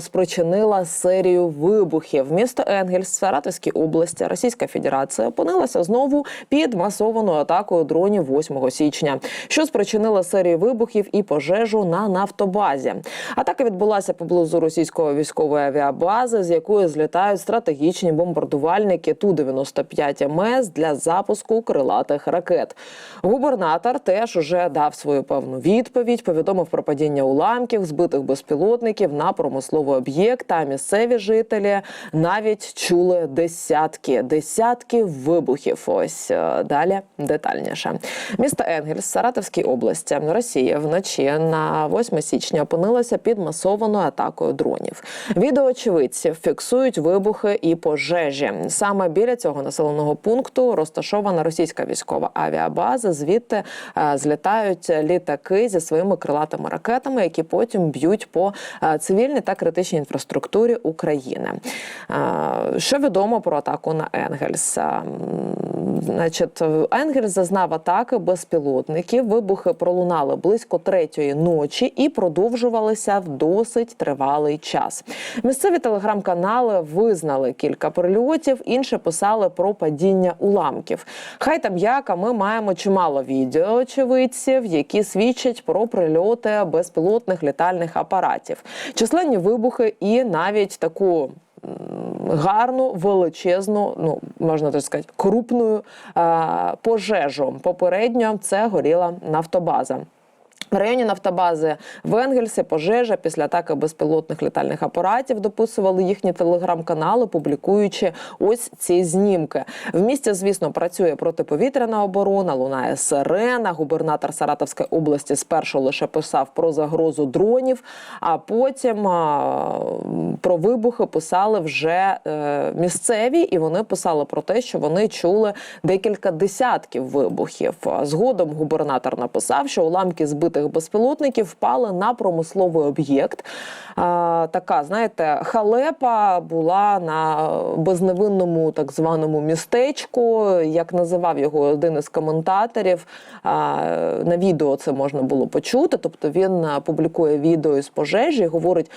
Спричинила серію вибухів. Місто Енгельс Саратовській області Російська Федерація опинилася знову під масованою атакою дронів 8 січня, що спричинила серію вибухів і пожежу на нафтобазі. Атака відбулася поблизу російської військової авіабази, з якої злітають стратегічні бомбардувальники ту 95 МС для запуску крилатих ракет. Губернатор теж уже дав свою певну відповідь. Повідомив про падіння уламків, збитих безпілотників на промисловий об'єкт. А місцеві жителі навіть чули десятки, десятки вибухів. Ось е, далі детальніше. Місто Енгельс, Саратовській області, Росія вночі на 8 січня опинилася під масованою атакою дронів. Відеоочевидці фіксують вибухи і пожежі. Саме біля цього населеного пункту розташована російська військова авіабаза. Звідти е, злітають літаки зі своїми крилатими ракетами, які потім б'ють по е, цивільній та критичній інфраструктурі України. Що відомо про атаку на Енгельс? Значить, Енгельс зазнав атаки безпілотників. Вибухи пролунали близько третьої ночі і продовжувалися в досить тривалий час. Місцеві телеграм-канали визнали кілька прильотів, інші писали про падіння уламків. Хай там як, а ми маємо чимало відео очевидців, які свідчать про прильоти безпілотних літальних апаратів, численні вибухи і навіть таку гарну, величезну, ну можна так сказати, крупною е, пожежу. Попередньо це горіла нафтобаза. В районі нафтобази в Енгельсі пожежа після атаки безпілотних літальних апаратів дописували їхні телеграм-канали, публікуючи ось ці знімки. В місті, звісно, працює протиповітряна оборона, лунає сирена. Губернатор Саратовської області спершу лише писав про загрозу дронів, а потім а, про вибухи писали вже е, місцеві, і вони писали про те, що вони чули декілька десятків вибухів. Згодом губернатор написав, що уламки збитих безпілотників впали на промисловий об'єкт. Така, знаєте, халепа була на безневинному так званому містечку, як називав його один із коментаторів. На відео це можна було почути. Тобто він публікує відео із пожежі і говорить.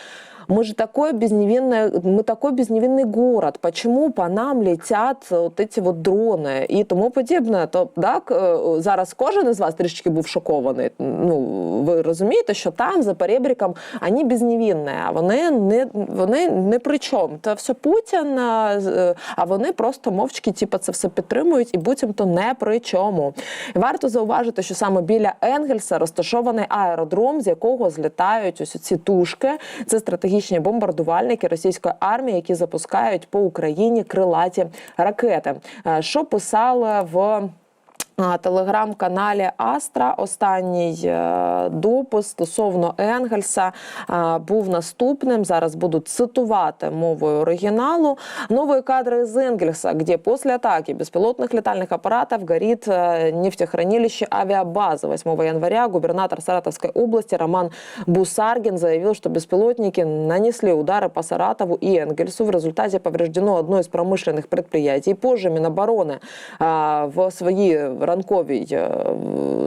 Мы же такой безневинный, мы такой безневинный город. Почему по нам летять от эти вот дрони і тому подібне? То так е, зараз кожен із вас трішки був шокований. Ну ви розумієте, що там за перебріком вони безневинні, а вони не вони не при чому. Це все Путін, а, з- а вони просто мовчки, типу, це все підтримують і буцімто не при чому. І варто зауважити, що саме біля Енгельса розташований аеродром, з якого злітають ось ці тушки. Це стратегічні бомбардувальники російської армії, які запускають по Україні крилаті ракети. Е, Що писала в телеграм-каналі Астра останній е, допис стосовно Енгельса е, був наступним. Зараз буду цитувати мовою оригіналу. Новые кадры из Энгельса, где после атаки беспилотных летальных аппаратов горит э, нефтехранилище авиабаза. 8 января губернатор Саратовской области Роман Бусаргин заявил, что беспилотники нанесли удары по Саратову и Энгельсу. В результате повреждено одно из промышленных предприятий. Позже Минобороны а, в своей ранковій е,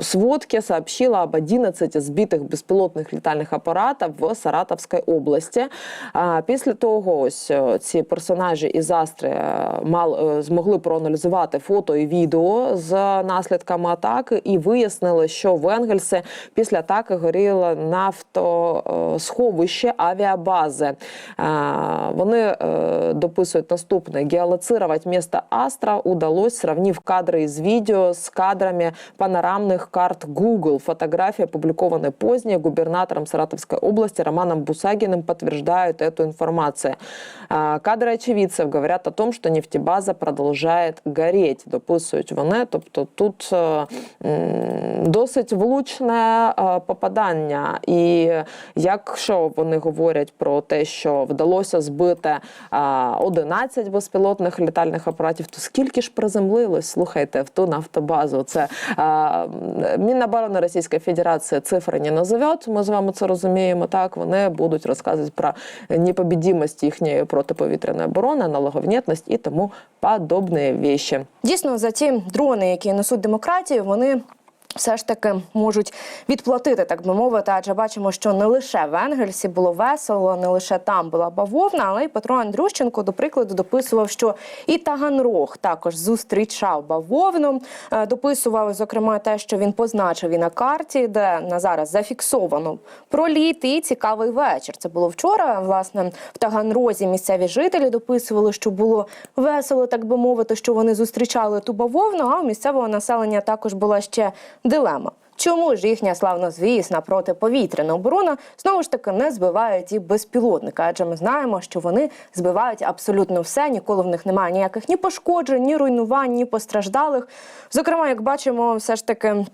сводке сообщила об 11 збитих безпілотних літальних апаратів в Саратовській області. Після того ось е, ці персонажі із Астри е, мал е, змогли проаналізувати фото і відео з наслідками атаки і вияснили, що в Енгельсі після атаки горіло нафтосховище авіабази. Вони дописують наступне: геолоцировать место Астра удалось, сравнив кадри из видео с кадрами панорамных карт Google. Фотографии, опубликованные позднее губернатором Саратовской области Романом Бусагиным, подтверждают эту информацию. А, Кадри очевидцев говорят о том, что нефтебаза продолжает гореть. Дописують вони. Тобто тут е, м, досить влучне е, попадання. І якщо вони говорять про те, що вдалося збити е, 11 безпілотних літальних апаратів, то скільки ж приземлилось, слухайте, в ту нафтобазу? Це е, Міноборони Російської Федерації цифри не назовет. Ми з вами це розуміємо. Так вони будуть розказувати про непобідімість їхньої протиповітряної оборони, налоговнітність і тому подобні віші. Дійсно, за ті дрони, які несуть демократію, вони все ж таки можуть відплатити, так би мовити. Адже бачимо, що не лише в Енгельсі було весело, не лише там була бавовна, але й Петро Андрющенко, до прикладу, дописував, що і Таганрог також зустрічав бавовну. Е, Дописував, зокрема, те, що він позначив і на карті, де на зараз зафіксовано проліт і цікавий вечір. Це було вчора. Власне, в Таганрозі місцеві жителі дописували, що було весело, так би мовити, що вони зустрічали ту бавовну. А у місцевого населення також була ще дилема. Чому ж їхня славнозвісна протиповітряна оборона знову ж таки не збиває ті безпілотники? Адже ми знаємо, що вони збивають абсолютно все. Ніколи в них немає ніяких ні пошкоджень, ні руйнувань, ні постраждалих. Зокрема, як бачимо, все ж таки.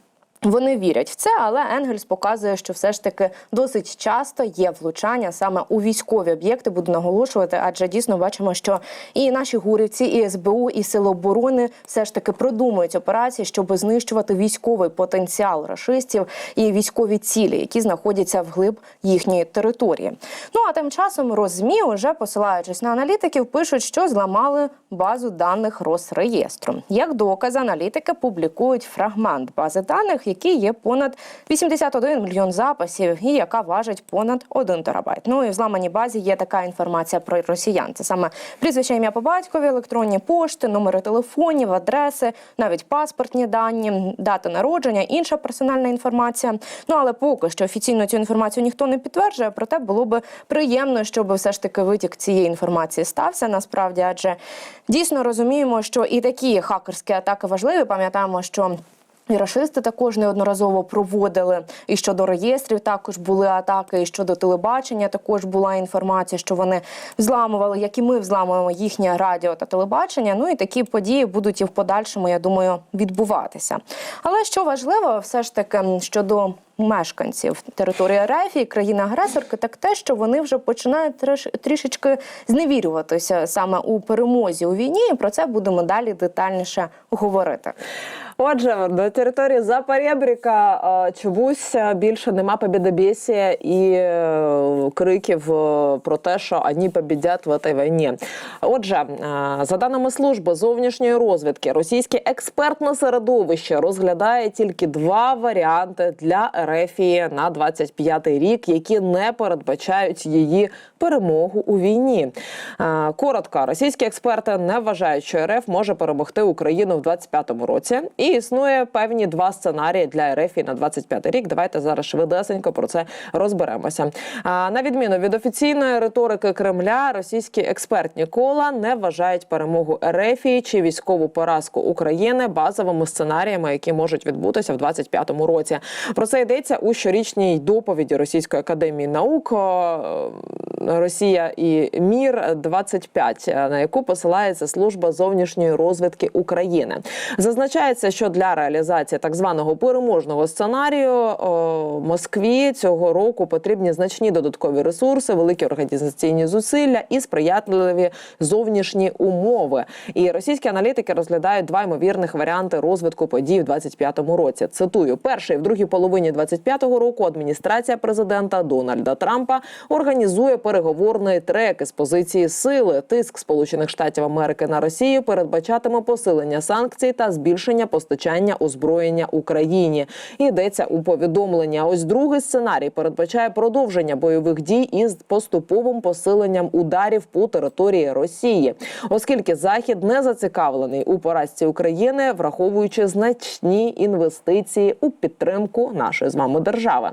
Вони вірять в це, але Енгельс показує, що все ж таки досить часто є влучання саме у військові об'єкти. Буду наголошувати, адже дійсно бачимо, що і наші гурівці, і СБУ, і Сили оборони все ж таки продумують операції, щоб знищувати військовий потенціал рашистів і військові цілі, які знаходяться вглиб їхньої території. Ну а тим часом Розмі, уже посилаючись на аналітиків, пишуть, що зламали базу даних Росреєстру. Як доказ, аналітики публікують фрагмент бази даних, які є понад 81 мільйон записів, і яка важить понад 1 терабайт. Ну і в зламаній базі є така інформація про росіян. Це саме прізвище ім'я по батькові, електронні пошти, номери телефонів, адреси, навіть паспортні дані, дата народження, інша персональна інформація. Ну але поки що офіційно цю інформацію ніхто не підтверджує. Проте було би приємно, щоб все ж таки витік цієї інформації стався насправді, адже дійсно розуміємо, що і такі хакерські атаки важливі. Пам'ятаємо, що. І рашисти також неодноразово проводили. І щодо реєстрів також були атаки. І щодо телебачення також була інформація, що вони взламували, як і ми взламуємо їхнє радіо та телебачення. Ну і такі події будуть і в подальшому, я думаю, відбуватися. Але що важливо, все ж таки щодо мешканців території РФ і країни-агресорки, так те, що вони вже починають трішечки зневірюватися саме у перемозі у війні. І про це будемо далі детальніше говорити. Отже, до території Запорєбріка е, чомусь е, більше нема побідобєсія і е, криків про те, що вони побідять в цій війні. Отже, за даними служби зовнішньої розвідки, російське експертне середовище розглядає тільки два варіанти для Ерефії на 25-й рік, які не передбачають її перемогу у війні. Коротко, російські експерти не вважають, що РФ може перемогти Україну в 25-му році. І існує певні два сценарії для РФ на 25-й рік. Давайте зараз швидесенько про це розберемося. А на відміну від офіційної риторики Кремля, російські експертні кола не вважають перемогу РФ чи військову поразку України базовими сценаріями, які можуть відбутися в 25-му році. Про це йдеться у щорічній доповіді Російської академії наук. Росія і мір 25 на яку посилається служба зовнішньої розвідки України. Зазначається, що для реалізації так званого переможного сценарію о, Москві цього року потрібні значні додаткові ресурси, великі організаційні зусилля і сприятливі зовнішні умови. І російські аналітики розглядають два ймовірних варіанти розвитку подій в 25-му році. Цитую: перший в другій половині 25-го року адміністрація президента Дональда Трампа організує переговорний трек із позиції сили. Тиск Сполучених Штатів Америки на Росію передбачатиме посилення санкцій та збільшення постачання озброєння Україні. Йдеться у повідомленні. А Ось другий сценарій передбачає продовження бойових дій із поступовим посиленням ударів по території Росії, оскільки Захід не зацікавлений у поразці України, враховуючи значні інвестиції у підтримку нашої з вами держави.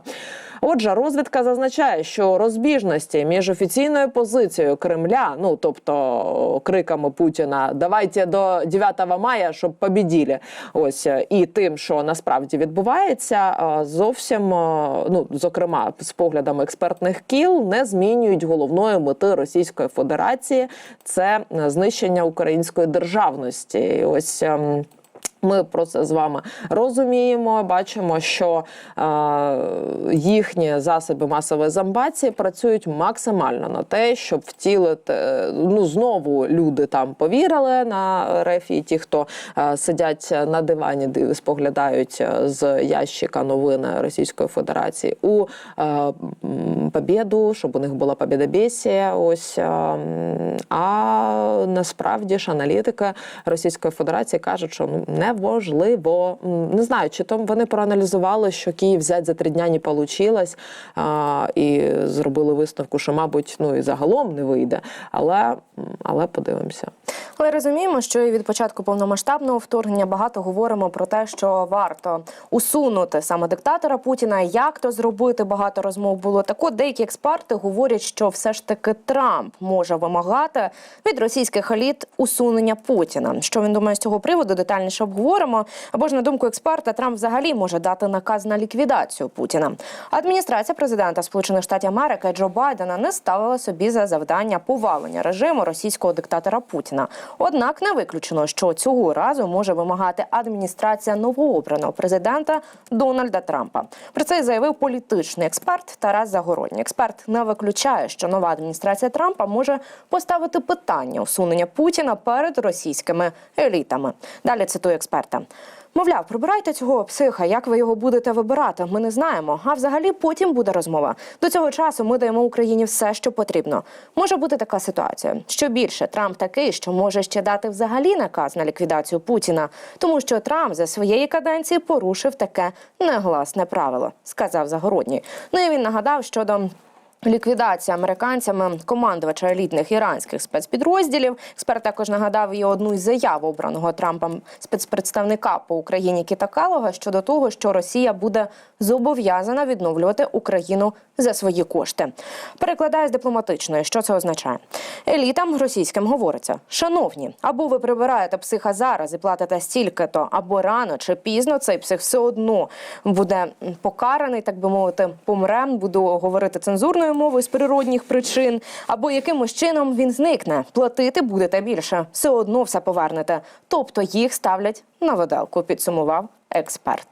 Отже, розвідка зазначає, що розбіжності між офіційною позицією Кремля, ну тобто криками Путіна давайте до 9 мая, щоб побіділи, ось і тим, що насправді відбувається, е, зовсім е, ну зокрема з поглядами експертних кіл, не змінюють головної мети Російської Федерації це е, знищення української державності. І Ось. Ми про це з вами розуміємо. Бачимо, що е, їхні засоби масової зомбації працюють максимально на те, щоб втілити. Ну знову люди там повірили на РФ, і ті, хто е, сидять на дивані, див- споглядають е, з ящика новини Російської Федерації у е, м, побєду, щоб у них була побєдобєсія. Ось е, а насправді ж аналітики Російської Федерації кажуть, що ну не неможливо. М, Не знаю, чи то вони проаналізували, що Київ взяти за три дня не вийшло, а, і зробили висновку, що, мабуть, ну і загалом не вийде. Але, але подивимося. Але розуміємо, що і від початку повномасштабного вторгнення багато говоримо про те, що варто усунути саме диктатора Путіна. Як то зробити? Багато розмов було. Так от деякі експерти говорять, що все ж таки Трамп може вимагати від російських еліт усунення Путіна. Що він думає з цього приводу? Детальніше обговоримо. Або ж на думку експерта, Трамп взагалі може дати наказ на ліквідацію Путіна. Адміністрація президента Сполучених Штатів Америки Джо Байдена не ставила собі за завдання повалення режиму російського диктатора Путіна. Однак не виключено, що цього разу може вимагати адміністрація новообраного президента Дональда Трампа. Про це заявив політичний експерт Тарас Загородній. Експерт не виключає, що нова адміністрація Трампа може поставити питання усунення Путіна перед російськими елітами. Далі цитую експерта. Мовляв, прибирайте цього психа. Як ви його будете вибирати? Ми не знаємо. А взагалі потім буде розмова. До цього часу ми даємо Україні все, що потрібно. Може бути така ситуація. Що більше Трамп такий, що може ще дати взагалі наказ на ліквідацію Путіна, тому що Трамп за своєї каденції порушив таке негласне правило, сказав Загородній. Ну і він нагадав щодо. Ліквідація американцями командувача елітних іранських спецпідрозділів. Експерт також нагадав і одну із заяв обраного Трампом спецпредставника по Україні Кіта щодо того, що Росія буде зобов'язана відновлювати Україну за свої кошти. Перекладаю з дипломатичної, що це означає. Елітам російським говориться: шановні, або ви прибираєте психа зараз і платите стільки-то, або рано чи пізно цей псих все одно буде покараний, так би мовити, помре. Буду говорити цензурною мовою з природних причин, або якимось чином він зникне. Платити будете більше, все одно все повернете. Тобто їх ставлять на видалку, підсумував експерт.